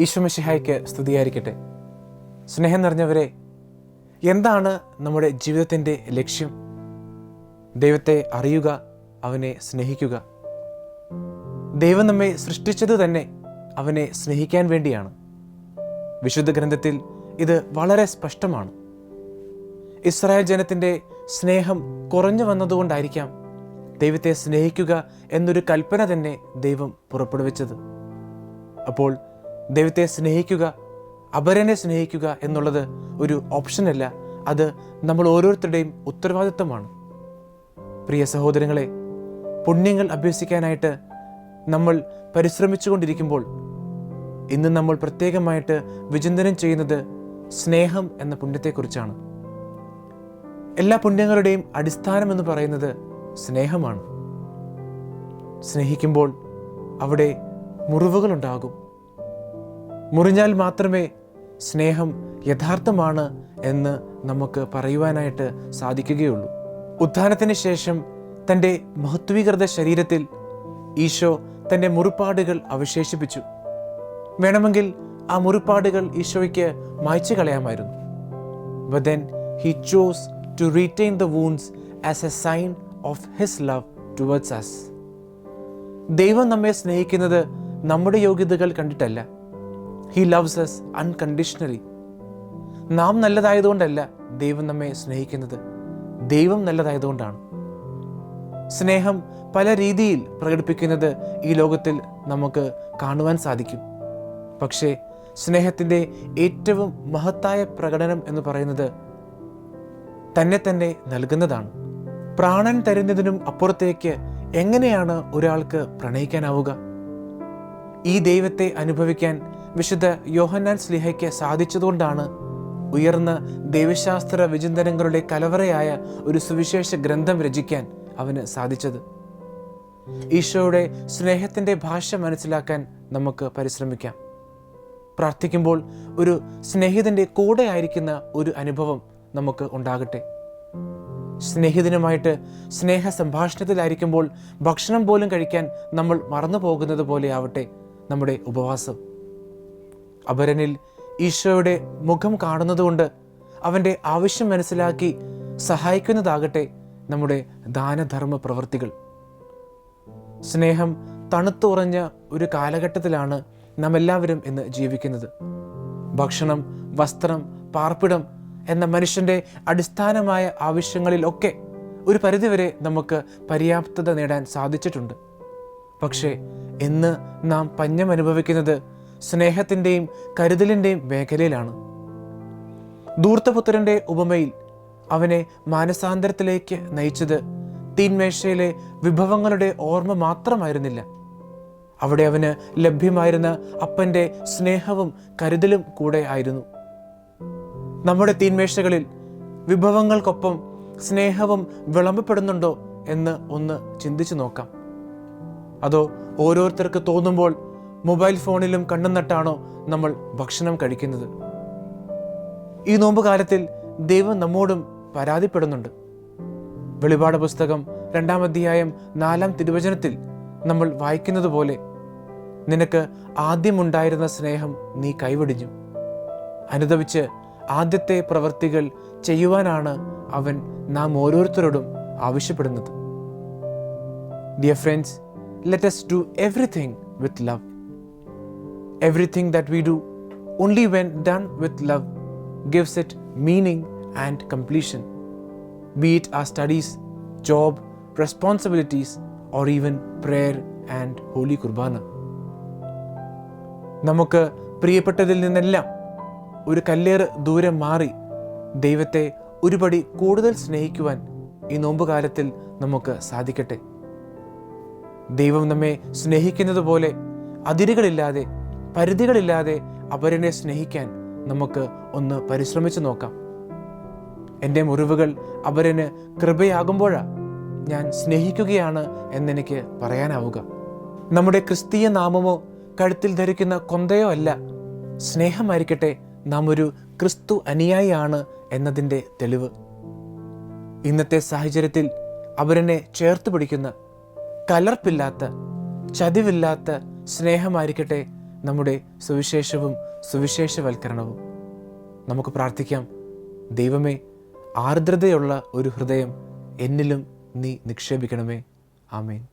ഈശ്വമശിഹായ്ക്ക് സ്തുതിയായിരിക്കട്ടെ. സ്നേഹം നിറഞ്ഞവരെ എന്താണ് നമ്മുടെ ജീവിതത്തിന്റെ ലക്ഷ്യം? ദൈവത്തെ അറിയുക അവനെ സ്നേഹിക്കുക. ദൈവം നമ്മെ സൃഷ്ടിച്ചത് തന്നെ അവനെ സ്നേഹിക്കാൻ വേണ്ടിയാണ്. വിശുദ്ധ ഗ്രന്ഥത്തിൽ ഇത് വളരെ സ്പഷ്ടമാണ്. ഇസ്രായേൽ ജനത്തിന്റെ സ്നേഹം കുറഞ്ഞു വന്നതുകൊണ്ടായിരിക്കാം ദൈവത്തെ സ്നേഹിക്കുക എന്നൊരു കൽപ്പന തന്നെ ദൈവം പുറപ്പെടുവിച്ചത്. അപ്പോൾ ദൈവത്തെ സ്നേഹിക്കുക അപരനെ സ്നേഹിക്കുക എന്നുള്ളത് ഒരു ഓപ്ഷനല്ല അത് നമ്മൾ ഓരോരുത്തരുടെയും ഉത്തരവാദിത്വമാണ്. പ്രിയ സഹോദരങ്ങളെ പുണ്യങ്ങൾ അഭ്യസിക്കാനായിട്ട് നമ്മൾ പരിശ്രമിച്ചുകൊണ്ടിരിക്കുമ്പോൾ ഇന്ന് നമ്മൾ പ്രത്യേകമായിട്ട് വിചിന്തനം ചെയ്യുന്നത് സ്നേഹം എന്ന പുണ്യത്തെക്കുറിച്ചാണ്. എല്ലാ പുണ്യങ്ങളുടെയും അടിസ്ഥാനം എന്ന് പറയുന്നത് സ്നേഹമാണ്. സ്നേഹിക്കുമ്പോൾ അവിടെ മുറിവുകളുണ്ടാകും. മുറിഞ്ഞാൽ മാത്രമേ സ്നേഹം യഥാർത്ഥമാണ് എന്ന് നമുക്ക് പറയുവാനായിട്ട് സാധിക്കുകയുള്ളൂ. ഉത്ഥാനത്തിന് ശേഷം തന്റെ മഹത്വീകൃത ശരീരത്തിൽ ഈശോ തന്റെ മുറിപ്പാടുകൾ അവശേഷിപ്പിച്ചു. വേണമെങ്കിൽ ആ മുറിപ്പാടുകൾ ഈശോയ്ക്ക് മായ്ച്ചു കളയാമായിരുന്നു. Then he chose to retain the wounds as a sign of his love towards us. ദൈവം നമ്മെ സ്നേഹിക്കുന്നത് നമ്മുടെ യോഗ്യതകൾ കണ്ടിട്ടല്ല. ഹി ലവ്സ് എസ് അൺകണ്ടീഷണലി നാം നല്ലതായതുകൊണ്ടല്ല ദൈവം നമ്മെ സ്നേഹിക്കുന്നത്. ദൈവം നല്ലതായതുകൊണ്ടാണ്. സ്നേഹം പല രീതിയിൽ പ്രകടിപ്പിക്കുന്നത് ഈ ലോകത്തിൽ നമുക്ക് കാണുവാൻ സാധിക്കും. പക്ഷേ സ്നേഹത്തിന്റെ ഏറ്റവും മഹത്തായ പ്രകടനം എന്ന് പറയുന്നത് തന്നെ തന്നെ നൽകുന്നതാണ്. പ്രാണൻ തരുന്നതിനും അപ്പുറത്തേക്ക് എങ്ങനെയാണ് ഒരാൾക്ക് പ്രണയിക്കാനാവുക? ഈ ദൈവത്തെ അനുഭവിക്കാൻ വിശുദ്ധ യോഹന്നാൻ സ്ലിഹയ്ക്ക് സാധിച്ചതുകൊണ്ടാണ് ഉയർന്ന ദൈവശാസ്ത്ര വിചിന്തനങ്ങളുടെ കലവറയായ ഒരു സുവിശേഷ ഗ്രന്ഥം രചിക്കാൻ അവന് സാധിച്ചത്. ഈശോയുടെ സ്നേഹത്തിന്റെ ഭാഷ മനസ്സിലാക്കാൻ നമുക്ക് പരിശ്രമിക്കാം. പ്രാർത്ഥിക്കുമ്പോൾ ഒരു സ്നേഹിതന്റെ കൂടെ ആയിരിക്കുന്ന ഒരു അനുഭവം നമുക്ക് ഉണ്ടാകട്ടെ. സ്നേഹിതനുമായിട്ട് സ്നേഹ സംഭാഷണത്തിലായിരിക്കുമ്പോൾ ഭക്ഷണം പോലും കഴിക്കാൻ നമ്മൾ മറന്നു പോകുന്നത് പോലെ ആവട്ടെ നമ്മുടെ ഉപവാസം. അപരനിൽ ഈശോയുടെ മുഖം കാണുന്നതുകൊണ്ട് അവന്റെ ആവശ്യം മനസ്സിലാക്കി സഹായിക്കുന്നതാകട്ടെ നമ്മുടെ ദാനധർമ്മ പ്രവൃത്തികൾ. സ്നേഹം തണുത്തുറഞ്ഞ ഒരു കാലഘട്ടത്തിലാണ് നാം എല്ലാവരും ഇന്ന് ജീവിക്കുന്നത്. ഭക്ഷണം വസ്ത്രം പാർപ്പിടം എന്ന മനുഷ്യന്റെ അടിസ്ഥാനമായ ആവശ്യങ്ങളിലൊക്കെ ഒരു പരിധിവരെ നമുക്ക് പര്യാപ്തത നേടാൻ സാധിച്ചിട്ടുണ്ട്. പക്ഷേ ഇന്ന് നാം പഞ്ഞം അനുഭവിക്കുന്നത് സ്നേഹത്തിന്റെയും കരുതലിന്റെയും മേഖലയിലാണ്. ധൂർത്തപുത്രന്റെ ഉപമയിൽ അവനെ മാനസാന്തരത്തിലേക്ക് നയിച്ചത് തീന്മേശയിലെ വിഭവങ്ങളുടെ ഓർമ്മ മാത്രമായിരുന്നില്ല. അവിടെ അവന് ലഭ്യമായിരുന്ന അപ്പന്റെ സ്നേഹവും കരുതലും കൂടെ ആയിരുന്നു. നമ്മുടെ തീന്മേശകളിൽ വിഭവങ്ങൾക്കൊപ്പം സ്നേഹവും വിളമ്പപ്പെടുന്നുണ്ടോ എന്ന് ഒന്ന് ചിന്തിച്ചു നോക്കാം. അതോ ഓരോരുത്തർക്ക് തോന്നുമ്പോൾ മൊബൈൽ ഫോണിലും കണ്ണും നട്ടാണോ നമ്മൾ ഭക്ഷണം കഴിക്കുന്നത്? ഈ നോമ്പ് കാലത്തിൽ ദൈവം നമ്മോടും പരാതിപ്പെടുന്നുണ്ട്. വെളിപാട് പുസ്തകം രണ്ടാം അധ്യായം നാലാം തിരുവചനത്തിൽ നമ്മൾ വായിക്കുന്നത് പോലെ നിനക്ക് ആദ്യമുണ്ടായിരുന്ന സ്നേഹം നീ കൈവടിഞ്ഞു. അനുദവിച്ച് ആദ്യത്തെ പ്രവൃത്തികൾ ചെയ്യുവാനാണ് അവൻ നാം ഓരോരുത്തരോടും ആവശ്യപ്പെടുന്നത്. Dear friends let us do everything with love everything that we do only when done with love gives it meaning and completion, be it our studies, job, responsibilities, or even prayer and Holy Kurbana. നമുക്ക് പ്രിയപ്പെട്ടതിൽ നിന്നെല്ലാം ഒരു കല്ലേറ് ദൂരം മാറി ദൈവത്തെ ഒരുപടി കൂടുതൽ സ്നേഹിക്കുവാൻ ഈ നോമ്പുകാലത്തിൽ നമുക്ക് സാധിക്കട്ടെ ദൈവം നമ്മെ സ്നേഹിക്കുന്നത് പോലെ അതിരുകളില്ലാതെ പരിധികളില്ലാതെ അവരെ സ്നേഹിക്കാൻ നമുക്ക് ഒന്ന് പരിശ്രമിച്ചു നോക്കാം. എന്റെ മുറിവുകൾ അവരന് കൃപയാകുമ്പോഴാ ഞാൻ സ്നേഹിക്കുകയാണ് എന്നെനിക്ക് പറയാനാവുക. നമ്മുടെ ക്രിസ്തീയ നാമമോ കഴുത്തിൽ ധരിക്കുന്ന കൊന്തയോ അല്ല. സ്നേഹമായിരിക്കട്ടെ നാം ഒരു ക്രിസ്തു അനുയായിയാണ് എന്നതിന്റെ തെളിവ്. ഇന്നത്തെ സാഹചര്യത്തിൽ അവരനെ ചേർത്ത് പിടിക്കുന്ന കലർപ്പില്ലാത്ത ചതിവില്ലാത്ത സ്നേഹമായിരിക്കട്ടെ നമ്മുടെ സുവിശേഷവും സുവിശേഷവൽക്കരണവും. നമുക്ക് പ്രാർത്ഥിക്കാം. ദൈവമേ ആർദ്രതയുള്ള ഒരു ഹൃദയം എന്നിലും നീ നിക്ഷേപിക്കണമേ. ആമേൻ.